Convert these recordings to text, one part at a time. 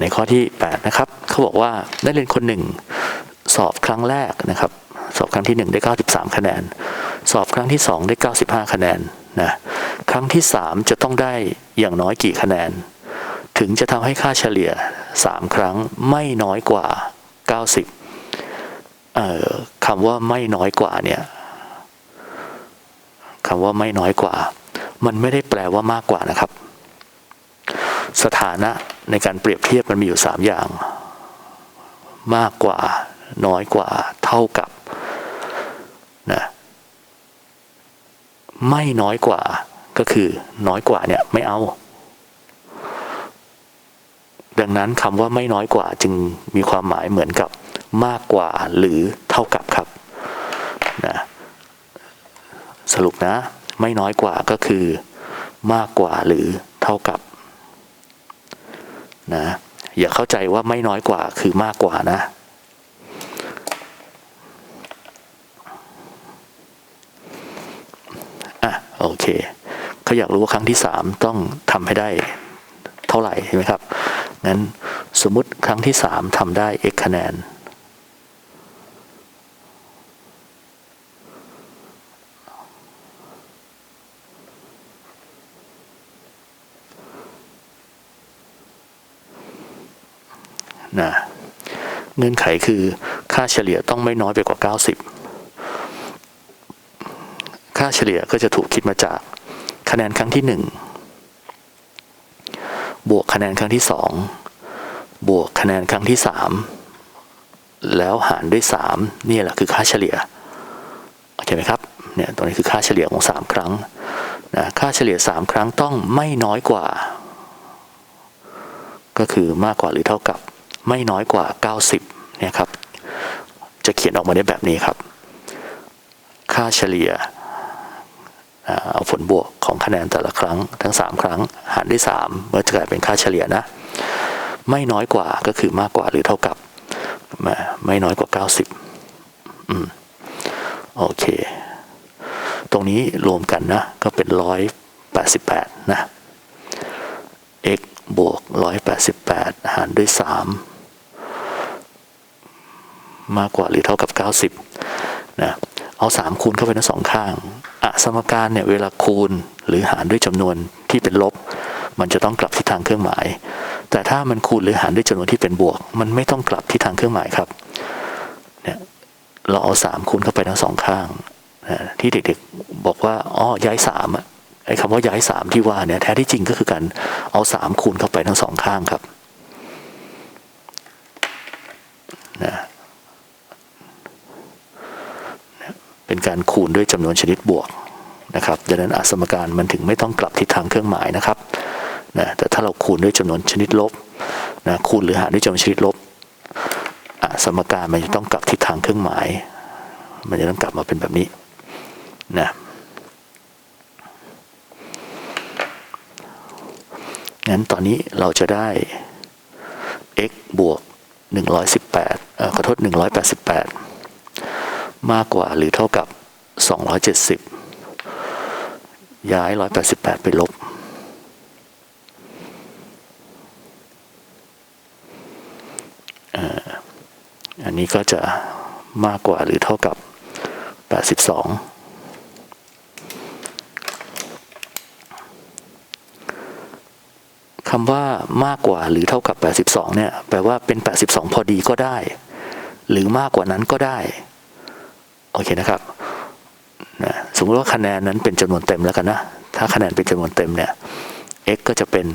ในข้อที่ 8 นะครับ เขาบอกว่านักเรียนคนหนึ่งสอบครั้งแรกนะครับ สอบครั้งที่ 1 ได้ 93 คะแนน สอบครั้งที่ 2 ได้ 95 คะแนนนะครั้งที่ 3 จะต้องได้อย่างน้อยกี่คะแนน ถึงจะทำให้ค่าเฉลี่ย 3 ครั้งไม่น้อยกว่า 90เอ่อคำว่าไม่น้อยกว่าเนี่ยคำว่าไม่น้อยกว่า มันไม่ได้แปลว่ามากกว่านะครับ สถานะ ในการเปรียบเทียบมันมีอยู่ 3 อย่าง มากกว่าน้อยกว่าเท่ากับนะไม่น้อยกว่าก็คือน้อยกว่าเนี่ยไม่เอา ดังนั้นคำว่าไม่น้อยกว่าจึงมีความหมายเหมือนกับมากกว่าหรือเท่ากับครับนะสรุปนะ ไม่น้อยกว่าก็คือ มากกว่าหรือเท่ากับ อย่าเข้าใจว่าไม่น้อยกว่าคือมากกว่านะอะโอเคเขาอยากรู้ว่าครั้งที่สามต้องทำให้ได้เท่าไหร่ใช่ไหมครับงั้นสมมติครั้งที่สามทำได้ x คะแนน นะเงื่อนไขคือค่าเฉลี่ยต้องไม่น้อยไปกว่า 90 ค่าเฉลี่ยก็จะถูกคิดมาจากคะแนนครั้งที่ 1 บวกคะแนนครั้งที่ 2 บวกคะแนนครั้งที่ 3 แล้วหารด้วย 3 นี่แหละคือค่าเฉลี่ยโอเคไหมครับเนี่ยตรงนี้คือค่าเฉลี่ยของ 3 ครั้งนะค่าเฉลี่ย 3 ครั้งต้องไม่น้อยกว่า ก็คือมากกว่าหรือเท่ากับ ไม่น้อยกว่า 90เนี่ยครับ จะเขียนออกมาได้แบบนี้ครับ ค่าเฉลี่ยอ่าเอาผลบวกของคะแนนแต่ละครั้งทั้ง 3 ครั้ง หารด้วย3เมื่อจะกลายเป็นค่าเฉลี่ยนะ ไม่น้อยกว่าก็คือมากกว่าหรือเท่ากับม่ไม่น้อยกว่า 90อืมโอเค ตรงนี้รวมกันนะ ก็เป็น 188 นะ x บวก 188 หารด้วย 3 มากกว่าหรือเท่ากับ 90นะเอา3คูณเข้าไปทั้งสองข้างอสมการเนี่ยเวลาคูณหรือหารด้วยจำนวนที่เป็นลบ มันจะต้องกลับทิศทางเครื่องหมาย แต่ถ้ามันคูณหรือหารด้วยจำนวนที่เป็นบวก มันไม่ต้องกลับทิศทางเครื่องหมายครับเนี่ยเราเอา 3 คูณเข้าไปทั้งสองข้างนะที่เด็กๆบอกว่าอ๋อย้าย3อะไอ้คำว่าย้าย 3 ที่ว่าเนี่ยแท้ที่จริงก็คือการเอา 3 คูณเข้าไปทั้งสองข้างครับนะ เป็น การคูณด้วยจำนวนชนิดบวกนะครับดังนั้นอสมการมันถึงไม่ต้องกลับทิศทางเครื่องหมายนะครับนะแต่ถ้าเราคูณด้วยจำนวนชนิดลบนะคูณหรือหารด้วยจำนวนชนิดลบอสมการมันจะต้องกลับทิศทางเครื่องหมาย มันจะต้องกลับมาเป็นแบบนี้นะงั้นตอนนี้เราจะได้ x บวก118เอ่อขอโทษ188 มากกว่าหรือเท่ากับ 270 ย้าย 188 ไปลบ อันนี้ก็จะมากกว่าหรือเท่ากับ 82คำว่ามากกว่าหรือเท่ากับ 82 เนี่ย แปลว่าเป็น 82 พอดีก็ได้ หรือมากกว่านั้นก็ได้ โอเคนะครับนะสมมติว่าคะแนนนั้นเป็นจำนวนเต็มแล้วกันนะ ถ้าคะแนนเป็นจำนวนเต็มเนี่ย x ก็จะเป็น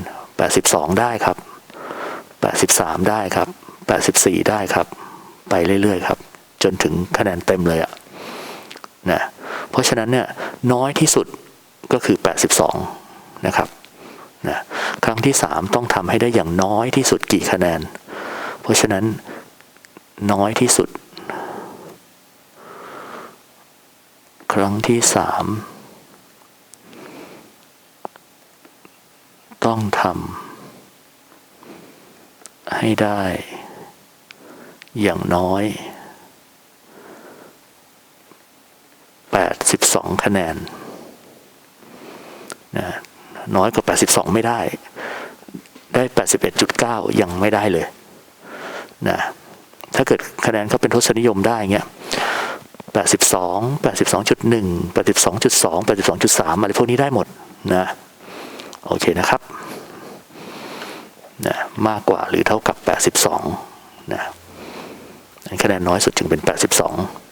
82 ได้ครับ 83 ได้ครับ 84 ได้ครับ ไปเรื่อยๆครับ จนถึงคะแนนเต็มเลยอะนะ เพราะฉะนั้นเนี่ยน้อยที่สุดก็คือ 82 นะครับนะครั้งที่ 3 ต้องทำให้ได้อย่างน้อยที่สุดกี่คะแนน เพราะฉะนั้นน้อยที่สุด ครั้งที่สามต้องทำให้ได้ อย่างน้อย 82 คะแนนนะน้อยกว่า 82 ไม่ได้ ได้ได้แปดสิบเอ็ดจุดเก้ายังไม่ได้เลยนะถ้าเกิดคะแนนเขาเป็นทศนิยมได้เงี้ย แปดสิบสองแปดสิบสองจุดหนึ่งแปดสิบสองจุดสองแปดสิบสองจุดสามอะไรพวกนี้ได้หมดนะ โอเคนะครับนะมากกว่าหรือเท่ากับแปดสิบสองนะ คะแนนน้อยสุดจึงเป็น 82